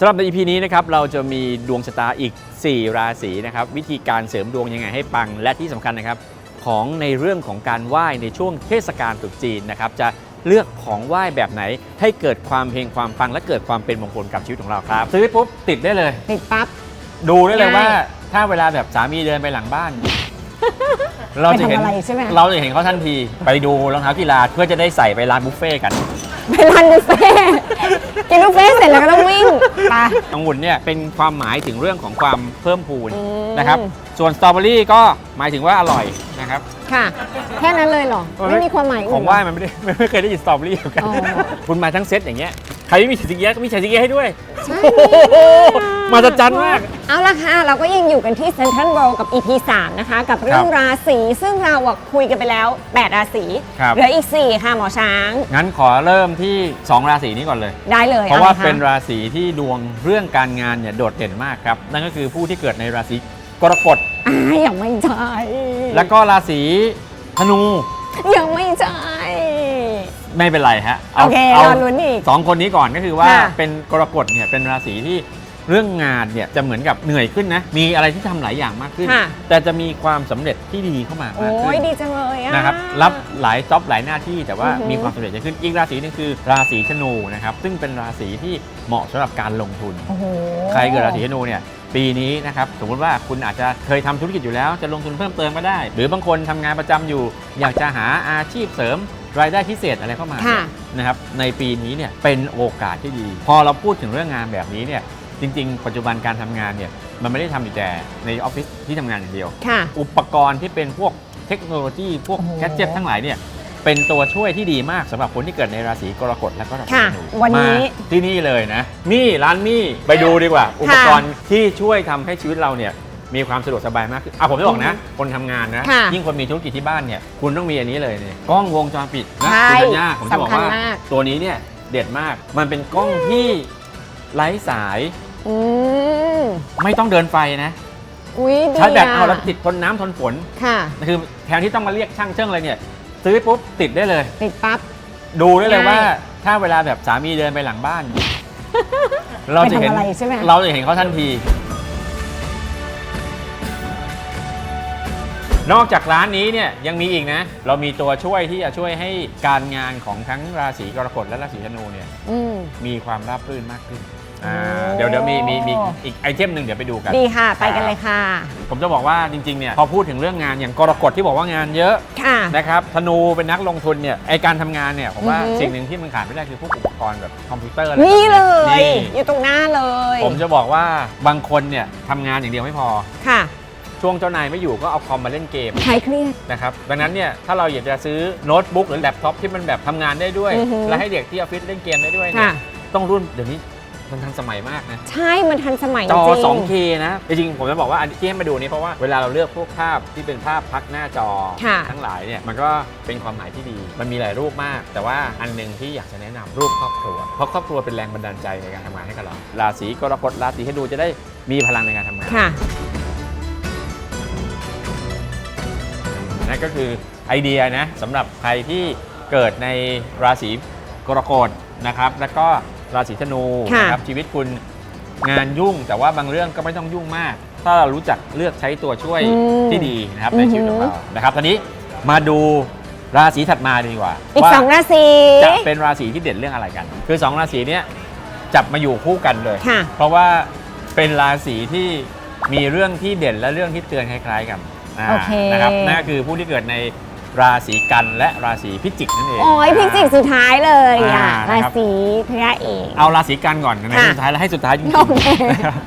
สำหรับใน EP นี้นะครับเราจะมีดวงชะตาอีก 4 ราศีนะครับวิธีการเสริมดวงยังไงให้ปัง และที่สำคัญนะครับของในเรื่องของการไหว้ในช่วงเทศกาลตรุษจีนนะครับจะเลือกของไหว้แบบไหนให้เกิดความเฮงความปัง และเกิดความเป็นมงคลกับชีวิตของเราครับซื้อปุ๊บติดได้เลย ติดปั๊บ ดูได้เลยง่ายว่าถ้าเวลาแบบสามีเดินไปหลังบ้าน เราจะเห็นไปทำอะไรใช่ไหม เราจะเห็นเขาทันที ไปดูรองเท้ากีฬาเพื่อจะได้ใส่ไปร้านบุฟเฟ่ต์กัน ไปร้านบุฟเฟ่ต์กินบุฟเฟ่ต์เสร็จแล้วก็ต้องวิ่งไป องุ่นเนี่ยเป็นความหมายถึงเรื่องของความเพิ่มพูนอืม นะครับ ส่วนสตรอเบอรี่ก็หมายถึงว่าอร่อยนะครับค่ะ แค่นั้นเลยเหรอ ไม่มีความหมายอื่นของไหว้มันไม่ได้ไม่เคยได้ยินสตรอเบอรี่เหมือนกัน อ๋อคุณมาทั้งเซตอย่างเงี้ย ใครไม่มีฉายสิงเอียะก็มีฉายสิงเอียะให้ด้วย ใช่ โอ้โห มาจัดจันมาก เอาละค่ะ เราก็ยังอยู่กันที่เซ n นทรัลเวิลด์กับ EP 3 นะคะ กับเรื่องครับราศีซึ่งเราอะคุยกันไปแล้ว 8 ราศีครับ เหลืออีก 4 ค่ะหมอช้าง งั้นขอเริ่มที่ 2 ราศีนี้ก่อนเลย ได้เลยเพราะว่าอไคเป็นราศีที่ดวงเรื่องการงานเนี่ยโดดเด่นมากครับ นั่นก็คือผู้ที่เกิดในราศีกรกฎ อ่ายังไม่ใช่แล้วก็ราศีธนู ยังไม่ใช่ ไม่เป็นไรฮะโอเครอลุ้นอีกสองคนนี้ก่อนก็คือว่าค่ะ เป็นกรกฎเนี่ยเป็นราศีที่ เรื่องงานเนี่ยจะเหมือนกับเหนื่อยขึ้นนะ มีอะไรที่ทำหลายอย่างมากขึ้น ค่ะ แต่จะมีความสำเร็จที่ดีเข้ามาโอ้มากขึ้ยนดีจังเลยอะนะครับรับหลายจ็อบหลายหน้าที่แต่ว่าอือหือ มีความสำเร็จจะขึ้นอีกราศีหนึงคือราศีธนูนะครับซึ่งเป็นราศีที่เหมาะสำหรับการลงทุน โอ้โห ใครเกิดราศีธนูเนี่ยปีนี้นะครับสมมติว่าคุณอาจจะเคยทำธุรกิจอยู่แล้ว จะลงทุนเพิ่มเติมก็ได้ หรือบางคนทำงานประจำอยู่ อยากจะหาอาชีพเสริม รายได้พิเศษอะไรเข้ามาค่ะ นะครับในปีนี้เนี่ยเป็นโอกาสที่ดี พอเราพูดถึงเรื่องงานแบบนี้เนี่ย จริง ๆ ปัจจุบันการทำงานเนี่ยมันไม่ได้ทำอยู่แต่ในออฟฟิศที่ทำงานอย่างเดียว ค่ะ อุปกรณ์ที่เป็นพวกเทคโนโลยีพวกโอ้โห แกดเจ็ตทั้งหลายเนี่ยเป็นตัวช่วยที่ดีมากสำหรับคนที่เกิดในราศีกรกฎและก็ราศีค่ะธนูวันนี้มาที่นี่เลยนะมี่ร้านมี่ไปดูดีกว่า อุปกรณ์ที่ช่วยทำให้ชีวิตเราเนี่ยมีความสะดวกสบายมากขึ้นอะผมจะบอกนะ คนทำงานนะ ค่ะ ยิ่งคนมีธุรกิจที่บ้านเนี่ยคุณต้องมีอันนี้เลยเนี่ยกล้องวงจรปิดนะใช่คุณธัญญาผมจะบอกสำคัญว่ามาก ตัวนี้เนี่ยเด็ดมากมันเป็นกล้องที่ไร้สาย อืมไม่ต้องเดินไฟนะอุ้ยดีชาร์จแบตะเอาแล้วติดทนน้ำทนฝนค่ะ คือแทนที่ต้องมาเรียกช่างเชิ่งอะไรเนี่ย ซื้อปุ๊บติดได้เลย ติดปั๊บ ดูได้เลยง่ายว่า ถ้าเวลาแบบสามีเดินไปหลังบ้าน เราจะเห็นไปทำอะไรใช่ไหม เราจะเห็นเขาทันที นอกจากร้านนี้เนี่ยยังมีอีกนะ เรามีตัวช่วยที่จะช่วยให้การงานของทั้งราศีกรกฎและราศีธนูเนี่ย อืมมีความราบรื่นมากขึ้น อ่าโอ้เดี๋ยวเดี๋ยวมีมีมีอีกไอเทมหนึ่งเดี๋ยวไปดูกัน ดีค่ะ ไปกันเลยค่ะ ผมจะบอกว่าจริงๆเนี่ยพอพูดถึงเรื่องงานอย่างกรกฎที่บอกว่างานเยอะค่ะ นะครับธนูเป็นนักลงทุนเนี่ยไอการทำงานเนี่ยผมว่าอือฮึสิ่งหนึ่งที่มันขาดไม่ได้คือพวกอุปกรณ์แบบคอมพิวเตอร์อะไรนี่เลแบบย นี่อยู่ตรงหน้าเลยผมจะบอกว่าบางคนเนี่ยทำงานอย่างเดียวไม่พอ ค่ะช่วงเจ้านายไม่อยู่ก็เอาคอมมาเล่นเกมใครเครียด นะครับดังนั้นเนี่ยถ้าเราอยากจะซื้อโน้ตบุ๊กหรือแล็ปท็อปที่มันแบบทำงานได้ด้วย อือฮึและให้เด็กที่ออฟฟิศเล่นเกมได้ด้วยเนี่ค่ะยต้องรุ่นเดี๋ยวนี้ มันทันสมัยมากนะ ใช่ มันทันสมัยจอจริง 2K นะ จริงๆ ผมจะบอกว่าอันที่ให้มาดูนี้เพราะว่าเวลาเราเลือกพวกภาพที่เป็นภาพพักหน้าจอ ค่ะทั้งหลายเนี่ย มันก็เป็นความหมายที่ดี มันมีหลายรูปมาก แต่ว่าอันหนึ่งที่อยากจะแนะนำรูปครอบครัว เพราะครอบครัวเป็นแรงบันดาลใจในการทำงานให้กับเรา ราศีกรกฎราศีให้ดูจะได้มีพลังในการทำงาน ค่ะ นั่นก็คือไอเดียนะสำหรับใครที่เกิดในราศีกรกฎนะครับ แล้วก็ ราศีธนูค่ะนะครับชีวิตคุณงานยุ่ง แต่ว่าบางเรื่องก็ไม่ต้องยุ่งมาก ถ้าเรารู้จักเลือกใช้ตัวช่วยอืมที่ดีนะครับอืในอหือชีวิตของเรานะครับตอนนี้มาดูราศีถัดมาดีกว่าอีกว่าสองราศี จะเป็นราศีที่เด่นเรื่องอะไรกัน คือ2ราศีเนี้ยจับมาอยู่คู่กันเลย ค่ะ เพราะว่าเป็นราศีที่มีเรื่องที่เด่นและเรื่องที่เตือนคล้ายๆกันอ่าโอเคนะครับนั่นก็คือผู้ที่เกิดใน ราศีกันและราศีพิจิกนั่นเองโอ้ยพิจิกสุดท้ายเลยอะอ่ารานะครับศีพระเอกเอาราศีกันก่อนในค่ะสุดท้ายแล้วให้สุดท้ายจริงโอเคๆนะครับ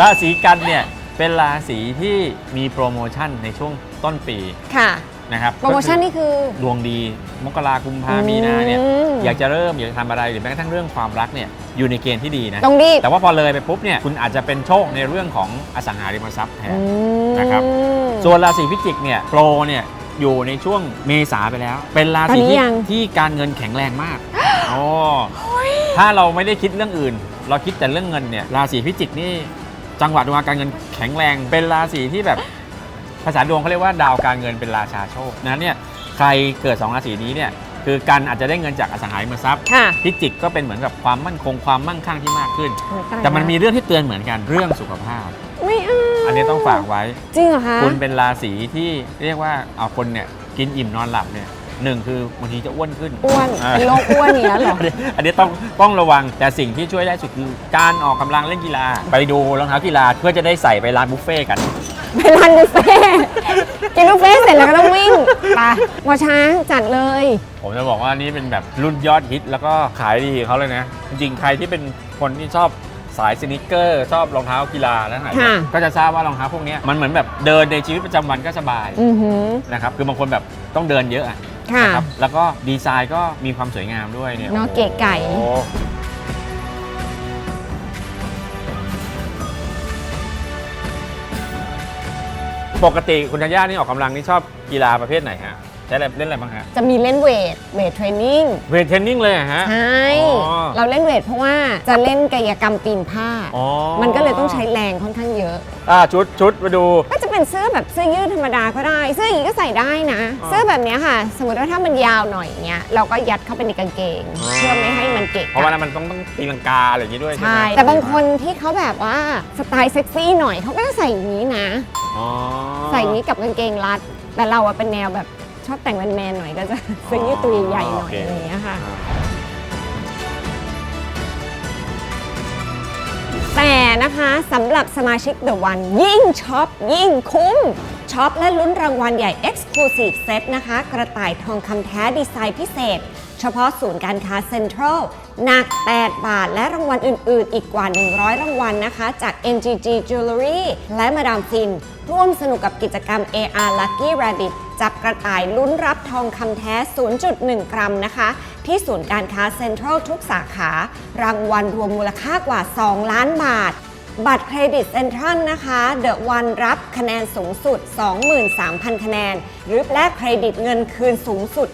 ราศีกันเนี่ยเป็นราศีที่มีโปรโมชั่นในช่วงต้นปีค่ะนะครับโปรโมชั่นนี่คือดวงดีมกราคุมพามีนาเนี่ยมอยากจะเริ่มอยากจะทำอะไรหรือแม้กระทั่งเรื่องความรักเนี่ยอยู่ในเกณฑ์ที่ดีนะต้องรีบแต่ว่าพอเลยไปปุ๊บเนี่ยคุณอาจจะเป็นโชคในเรื่องของอสังหาริมทรัพย์แทนอืมนะครับส่วนราศีพิจิกเนี่ยโปรเนี่ย อยู่ในช่วงเมษาไปแล้ว เป็นราศีตอนนี้ที่ยัง ที่การเงินแข็งแรงมากโอ้ถ้าเราไม่ได้คิดเรื่องอื่น เราคิดแต่เรื่องเงินเนี่ยราศีพิจิกนี่จังหวะดวงการเงินแข็งแรง เป็นราศีที่แบบภาษาดวงเขาเรียกว่าดาวการเงินเป็นราชาโชคนั้นเนี่ยใครเกิดสองราศีนี้เนี่ยคือกันอาจจะได้เงินจากอสังหาริมทรัพย์ ค่ะพิจิกก็เป็นเหมือนกับความมั่นคงความมั่งคั่งที่มากขึ้นโอ้ตายแต่มันละมีเรื่องที่เตือนเหมือนกันเรื่องสุขภาพ ไม่เอา อันนี้ต้องฝากไว้ จริงเหรอคะ คุณเป็นราศีที่เรียกว่าเอาคนเนี่ยกินอิ่มนอนหลับเนี่ยหนึ่งคือบางทีจะอ้วนขึ้นอ้วนอ่าเป็นโรคอ้วนอย่างนี้ยเหรออันนี้อันนี้ต้องต้องระวังแต่สิ่งที่ช่วยได้สุดคือการออกกำลังเล่นกีฬา ไปดูรองเท้ากีฬาเพื่อจะได้ใส่ไปร้านบุฟเฟ่ต์กัน ไปร้านบุฟเฟ่ต์กินบุฟเฟ่ต์เสร็จแล้วก็ต้องวิ่งไปหมอช้างจัดเลย ผมจะบอกว่านี่เป็นแบบรุ่นยอดฮิตแล้วก็ขายดีเขาเลยนะ จริงๆใครที่เป็นคนที่ชอบ สายสนิเกอร์ ชอบรองเท้ากีฬาแล้วไหนค่ะก็จะทราบว่ารองเท้าพวกเนี้ยมันเหมือนแบบเดินในชีวิตประจำวันก็สบายอือหือ นะครับคือบางคนแบบต้องเดินเยอะอะค่ะ นะครับแล้วก็ดีไซน์ก็มีความสวยงามด้วยเนี่ยเนาะโอ้โห เก๋ไก่ปกติคุณธัญญานี่ออกกำลังนี่ชอบกีฬาประเภทไหนฮะ ใช้อะไรเล่นอะไรบ้างฮะจะมีเล่นเวทเวทเทรนนิ่งเวทเทรนนิ่งเลยเหรอฮะ ใช่อ๋อ เราเล่นเวทเพราะว่าจะเล่นกายกรรมปีนผ้า อ๋อมันก็เลยต้องใช้แรงค่อนข้างเยอะ อ่าชุดชุดมาดู ก็จะเป็นเสื้อแบบเสื้อยืดธรรมดาก็ได้ เสื้ออย่างนี้ก็ใส่ได้นะอ๋อเสื้อแบบเนี้ยค่ะ สมมติว่าถ้ามันยาวหน่อยเงี้ยเราก็ยัดเข้าไปในกางเกง อ๋อ เพื่อไม่ให้มันเกะเพราะว่านั้กะนมันต้องต้องตีลังกาอะไรอย่างงี้ด้วยใช่ไหใช่มแต่บางคนที่เขาแบบว่าสไตล์เซ็กซี่หน่อยเขาก็จะใส่อย่างนี้นะ อ๋อ ใส่อย่างนี้กับกางเกงรัด แต่เราอะเป็นแนวแบบ ชอบแต่งแมนๆหน่อยก็จะเสื้อยืดตัวใหญ่ๆหน่อยอะไรอย่างเงี้ยค่ะ แต่นะคะสำหรับสมาชิก The One ยิ่งช็อปยิ่งคุ้มช็อปและลุ้นรางวัลใหญ่ Exclusive Set นะคะ กระต่ายทองคำแท้ดีไซน์พิเศษ เฉพาะศูนย์การค้าเซ็นทรัลหนัก 8 บาท และรางวัลอื่น ๆ อีกกว่า 100 รางวัลนะคะ จาก NGG Jewelry และมาดามฟิน ร่วมสนุกกับกิจกรรม AR Lucky Rabbit จับกระต่ายลุ้นรับทองคำแท้ 0.1 กรัมนะคะ ที่ศูนย์การค้าเซ็นทรัลทุกสาขา รางวัลรวมมูลค่ากว่า 2 ล้านบาท บัตรเครดิตเซ็นทรัลนะคะเดอะวันรับคะแนนสูงสุด 23,000 คะแนน หรือแลกเครดิตเงินคืนสูงสุด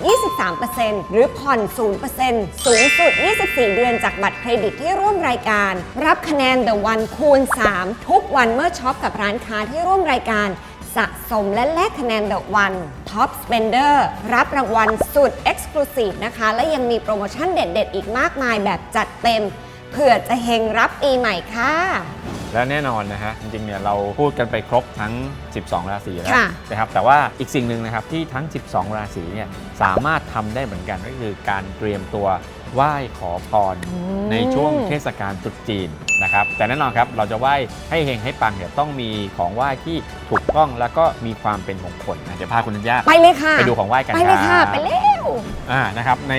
23%หรือผ่อน 0%สูงสุด 24 เดือนจากบัตรเครดิตที่ร่วมรายการ รับคะแนน The One คูณ 3 ทุกวันเมื่อช็อปกับร้านค้าที่ร่วมรายการ สะสมและแลกคะแนน The One Top Spender รับรางวัลสุด Exclusive นะคะ และยังมีโปรโมชั่นเด็ดๆ อีกมากมายแบบจัดเต็ม เผื่อจะเฮงรับปีใหม่ค่ะ และแน่นอนนะฮะ จริงๆเนี่ยเราพูดกันไปครบทั้ง 12 ราศีแล้วค่ะ นะครับแต่ว่าอีกสิ่งหนึ่งนะครับที่ทั้ง 12 ราศีเนี่ยสามารถทำได้เหมือนกันก็คือการเตรียมตัวไหว้ขอพรมในช่วงเทศกาลตรุษจีน นะครับแต่แน่นอนครับเราจะไหว้ให้เฮงให้ปังเนี่ยต้องมีของไหว้ที่ถูกต้องแล้วก็มีความเป็นมงคลนะเดี๋ยวพาคุณธัญญาไปเลยค่ะ ไปดูของไหว้กันไปเลยค่ะ รับ ไปเร็ว อ่านะครับใน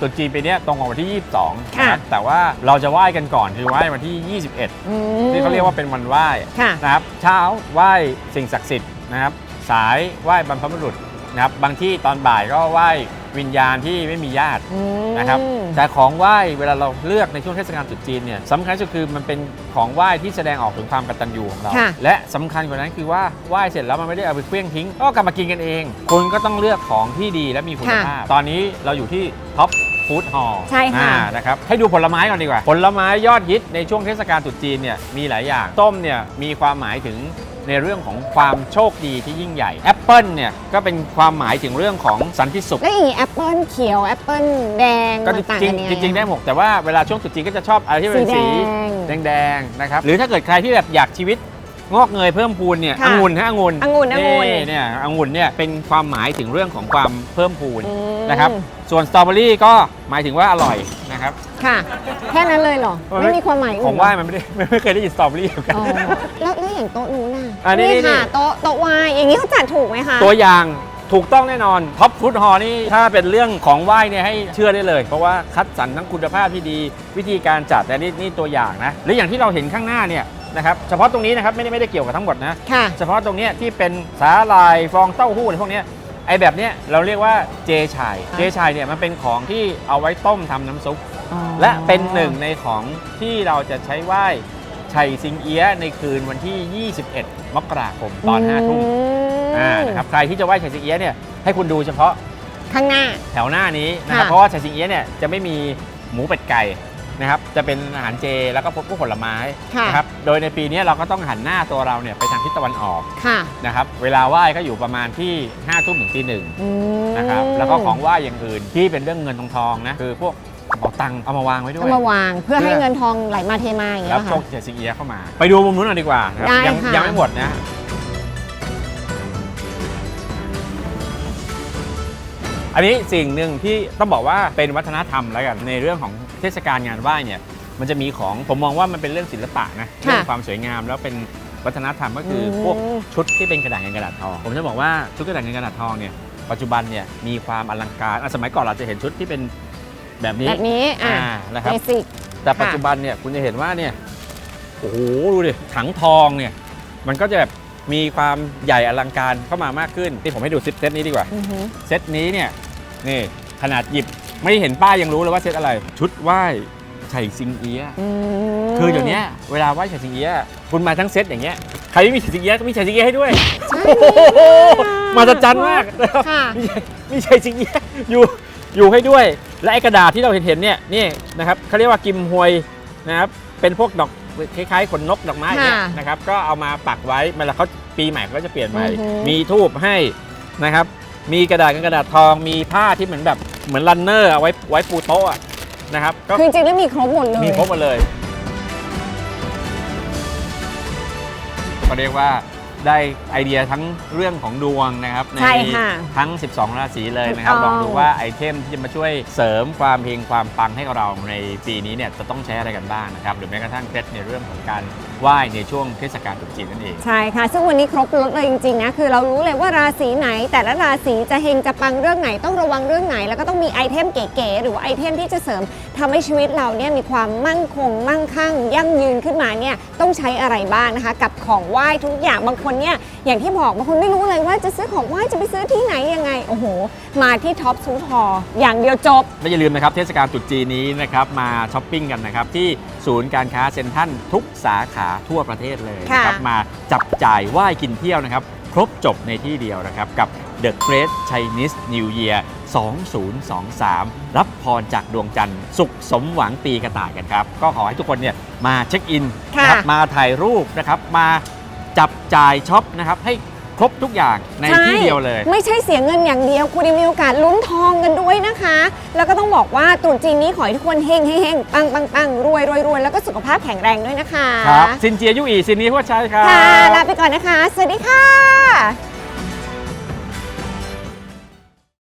ตรุษจีนปีเนี้ยตรงกับวันที่ 22ค่ะนะครับแต่ว่าเราจะไหว้กันก่อนคือไหว้วันที่ 21อืมที่เขาเรียกว่าเป็นวันไหว้ค่ะ นะครับเช้าไหว้สิ่งศักดิ์สิทธิ์นะครับสายไหว้บรรพบุรุษนะครับบางที่ตอนบ่ายก็ไหว้ วิญญาณที่ไม่มีญาติอืม นะครับแต่ของไหว้เวลาเราเลือกในช่วงเทศกาลตรุษจีนเนี่ยสำคัญที่สุดคือมันเป็นของไหว้ที่แสดงออกถึงความกตัญญูของเรา ค่ะ และสำคัญกว่านั้นคือว่าไหว้เสร็จแล้วมันไม่ได้เอาไปเคลี้ยงทิ้งก็กลับมากินกันเอง คุณก็ต้องเลือกของที่ดีและมีคุณภาพ ตอนนี้เราอยู่ที่ท็อปฟู้ดฮอลล์ใช่ค่ะ นะครับให้ดูผลไม้ก่อนดีกว่า ผลไม้ยอดฮิตในช่วงเทศกาลตรุษจีนเนี่ยมีหลายอย่างส้มเนี่ยมีความหมายถึง ในเรื่องของความโชคดีที่ยิ่งใหญ่แอปเปิลเนี่ยก็เป็นความหมายถึงเรื่องของสันติสุข แล้วอย่างนี้แอปเปิลเขียวแอปเปิลแดงก็มันต่างจริกังนยังไง จริงๆได้หมดแต่ว่าเวลาช่วงตรุษจีนก็จะชอบอะไรที่เป็นสีสีแดง แดงๆนะครับหรือถ้าเกิดใครที่แบบอยากชีวิต งอกเงยเพิ่มพูนเนี่ยค่ะองุ่นฮะองุ่นองุ่นองุ่นเนี่ยองุ่นเนี่ยเป็นความหมายถึงเรื่องของความเพิ่มพูนอืม นะครับ ส่วนสตรอเบอรี่ก็หมายถึงว่าอร่อยนะครับ ค่ะ แค่นั้นเลยเหรอ ไม่มีความหมายอื่นของไหว้มันไม่ได้ไม่เคยได้ยินสตรอเบอรี่เหมือนกัน อ๋อแล้วแล้วอย่างโต๊ะนู้นน่ะอะนี่นี่ค่ะโต๊ะโต๊ะวายอย่างนี้เขาจัดถูกไหมคะ ตัวอย่างถูกต้องแน่นอนท็อปฟู้ดฮอลนี่ถ้าเป็นเรื่องของไหว้เนี่ยให้เชื่อได้เลย เพราะว่าคัดสรรทั้งคุณภาพที่ดี วิธีการจัดแต่นี่นี่ตัวอย่างนะหรืออย่างที่เราเห็นข้างหน้าเนี่ย นะครับเฉพาะตรงนี้นะครับไม่ได้ไม่ได้เกี่ยวกับทั้งหมดนะ ค่ะ เฉพาะตรงเนี้ยที่เป็นสาลายฟองเต้าหู้อะไรพวกเนี้ยไอ้แบบเนี้ยเราเรียกว่าเจชายอะเจชายเนี่ยมันเป็นของที่เอาไว้ต้มทำน้ำซุป อ๋อและเป็นหนึ่งในของที่เราจะใช้ไหว้ชัยซิงเอียะในคืนวันที่ 21 มกราคมตอน5ทุ่มมอ่านะครับใครที่จะไหว้ชัยซิงเอียะเนี่ยให้คุณดูเฉพาะข้างหน้า แถวหน้านี้นะครับค่ะ เพราะว่าชัยซิงเอียะเนี่ยจะไม่มีหมูเป็ดไก่ นะครับจะเป็นอาหารเจแล้วก็พวกพวกผลไม้ค่ะนะครับโดยในปีนี้เราก็ต้องหันหน้าตัวเราเนี่ยไปทางทิศตะวันออกค่ะนะครับเวลาไหว้ก็อยู่ประมาณที่5้าทุ่มถึงตีหนึ่งอืมนะครับแล้วก็ของไหว้อย่างอื่นที่เป็นเรื่องเงินทองทองนะคือพวกกระเป๋าตังค์เอามาวางไว้ด้วเอายมาวางเพื่อเพื่อให้เงินทองไหลมาเทมาอย่างเงี้แล้ยวเหรอโชคค่ะเจสิงเอียะเข้ามา ไปดูมุมนู้นหน่อยดีกว่านะครับได้ยังค่ะ ยังไม่หมดนะ อันนี้สิ่งหนึ่งที่ต้องบอกว่าเป็นวัฒนธรรมแล้วกันในเรื่องของเทศกาลงานไหว้เนี่ยมันจะมีของผมมองว่ามันเป็นเรื่องศิลปะนะเรื่องความสวยงามแล้วเป็นวัฒนธรรมก็คืออมพวกชุดที่เป็นกระดาษเงินกระดาษทองผมจะบอกว่าชุดกระดาษเงินกระดาษทองเนี่ยปัจจุบันเนี่ยมีความอลังการอะสมัยก่อนเราจะเห็นชุดที่เป็นแบบนี้แบบนี้อะอ่านะครับเบสิกแต่ปัจจุบันเนี่ยคุณจะเห็นว่าเนี่ยโอ้โหดูดิถังทองเนี่ยมันก็จะแบบ มีความใหญ่อลังการเข้ามามากขึ้นที่ผมให้ดูเซตนี้ดีกว่า อือหือเซตนี้เนี่ยนี่ขนาดหยิบไม่เห็นป้ายยังรู้เลยว่าเซตอะไร ชุดไหว้ไฉซิงเอียะอืมคือเดี๋ยวนี้เวลาไหว้ไฉซิงเอียะคุณมาทั้งเซตอย่างเงี้ยใครไม่มีไฉซิงเอียะก็มีไฉซิงเอียะให้ด้วยใช่โอ้โหมาจัดจันมากค่ะ มีมีไฉซิงเอียะอยู่อยู่ให้ด้วย และไอ้กระดาษที่เราเห็นเห็นๆเนี่ยนี่นะครับเขาเรียกว่ากิมฮวยนะครับเป็นพวกดอก คล้ายๆขนนกดอกไม้เนี่ยค่ะนะครับ ก็เอามาปักไว้เวลาเขาปีใหม่เขาก็จะเปลี่ยนใหม่อือหือมีทูบให้นะครับ มีกระดาษกันกระดาษทอง มีผ้าที่เหมือนแบบเหมือนรันเนอร์เอาไว้ไว้ปูโต๊ะอะนะครับก็ คือจริงๆแล้วมีครบหมดเลย มีครบหมดเลย ก็เรียกว่า ได้ไอเดียทั้งเรื่องของดวงนะครับใช่ค่ะทั้ง 12 ราศีเลยนะครับ ถูกลต้ออง งดูว่าไอเทมที่จะมาช่วยเสริมความเฮงความปังให้กับเราในปีนี้เนี่ยจะต้องใช้อะไรกันบ้างนะครับ หรือแม้กระทั่งเคล็ดในเรื่องของการไหว้ในช่วงเทศกาลตรุษจีนนั่นเอง ใช่ค่ะ ซึ่งวันนี้ครบรถเลยจริงๆนะ คือเรารู้เลยว่าราศีไหน แต่ละราศีจะเฮงจะปังเรื่องไหนต้องระวังเรื่องไหน แล้วก็ต้องมีไอเทมเก๋ๆหรือว่าไอเทมที่จะเสริมทำให้ชีวิตเราเนี่ยมีความมั่นคงมั่งคั่ง ยั่งยืนขึ้นมาเนี่ยต้องใช้อะไรบ้างนะคะ กับของไหว้ทุกอย่างบางคนเนี่ยอย่างที่บอกบางคนไม่รู้เลยว่าจะซื้อของไหว้จะไปซื้อที่ไหนยังไงโอ้โห มาที่ท็อปซูทออย่างเดียวจบ และอย่าลืมนะครับเทศกาลตรุษจีนนี้นะครับมาช้อปปิ้งกันนะครับที่ศูนย์การค้าเซ็นทรัลทุกสาขาทั่วประเทศเลยนะครับค่ะ มาจับจ่ายไหว้กินเที่ยวนะครับ ครบจบในที่เดียวนะครับ กับ The Great Chinese New Year 2023 รับพรจากดวงจันทร์ สุขสมหวังปีกระต่ายกันครับ ก็ขอให้ทุกคนเนี่ยมาเช็คอินนะครับค่ะมาถ่ายรูปนะครับ มาจับจ่ายช็อปนะครับ ให้ครบทุกอย่างในที่เดียวเลย ไม่ใช่เสียเงินอย่างเดียว คุณยังมีโอกาสลุ้นทองกันด้วยนะคะ แล้วก็ต้องบอกว่าตรุษจีนนี้ขอให้ทุกคนเฮงเฮงปังปังปังรวยรวยรวยแล้วก็สุขภาพแข็งแรงด้วยนะคะครับซินเจียยุอีซินนี้หัวใช้ครับ ค่ะลาไปก่อนนะคะ สวัสดีค่ะ